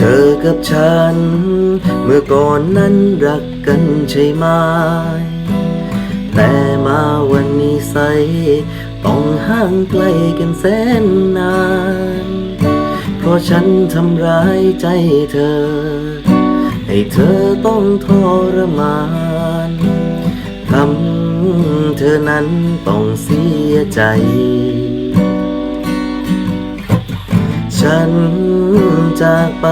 เธอกับฉัน เมื่อก่อนนั้นรักกันใช่ไหม แต่มาวันนี้ใส ต้องห่างไกลกันแสนนาน เพราะฉันทำร้ายใจเธอ ให้เธอต้องทรมานทำเธอนั้นต้องเสียใจ ฉันจากไป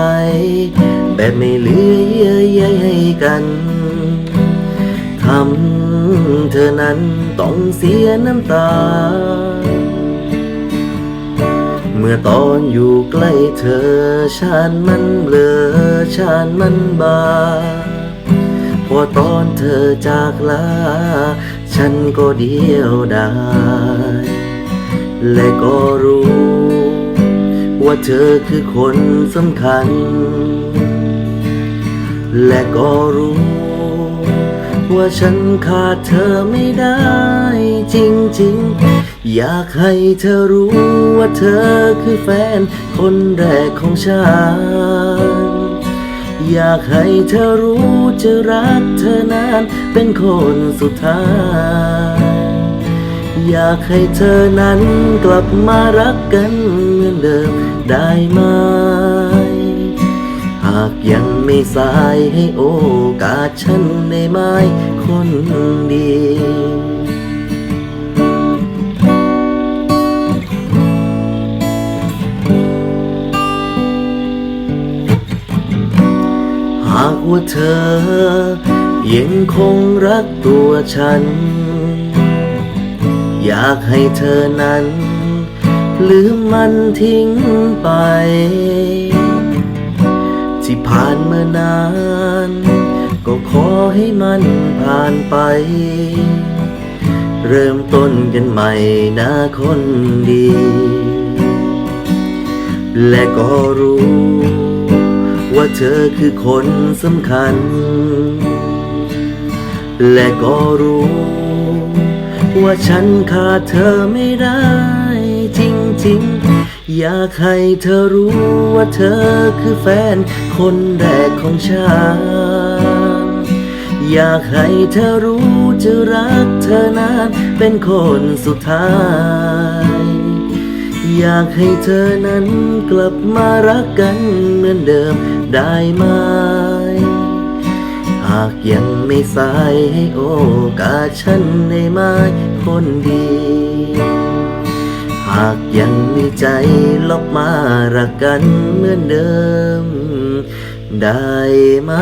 แบบไม่เหลือเยื่อใยให้กันทำเธอนั้นต้องเสียน้ำตา เมื่อตอนอยู่ใกล้เธอ ฉันมันเบลอฉันมันบาพอตอนเธอจากลา ฉันก็เดียวดายและก็รู้ ว่าเธอคือคนสำคัญ และก็รู้ ว่าฉันขาดเธอไม่ได้จริงๆ อยากให้เธอรู้ว่าเธอคือแฟนคนแรกของฉัน อยากให้เธอรู้จะรักเธอนานเป็นคนสุดท้ายอยากให้เธอนั้นกลับมารักกันเหมือนเดิม ได้ไหม หากยังไม่สายให้โอกาสฉันได้ไหมคนดีหากว่าเธอ ยังคงรักตัวฉัน อยากให้เธอนั้น ลืมมันทิ้งไป ที่ผ่านมานาน ก็ขอให้มันผ่านไป เริ่มต้นกันใหม่นะคนดี และก็รู้ ว่าเธอคือคนสำคัญ และก็รู้ ว่าฉันขาดเธอไม่ได้ จริง อยากให้เธอรู้ว่าเธอคือแฟนคนแรกของฉัน อยากให้เธอรู้จะรักเธอนานเป็นคนสุดท้าย อยากให้เธอนั้นกลับมารักกันเหมือนเดิมได้ไหมหากยังไม่สายให้โอกาสฉันได้ไหมคนดีากยังมีใจลบมารักกันเหมือนเดิมได้ไหม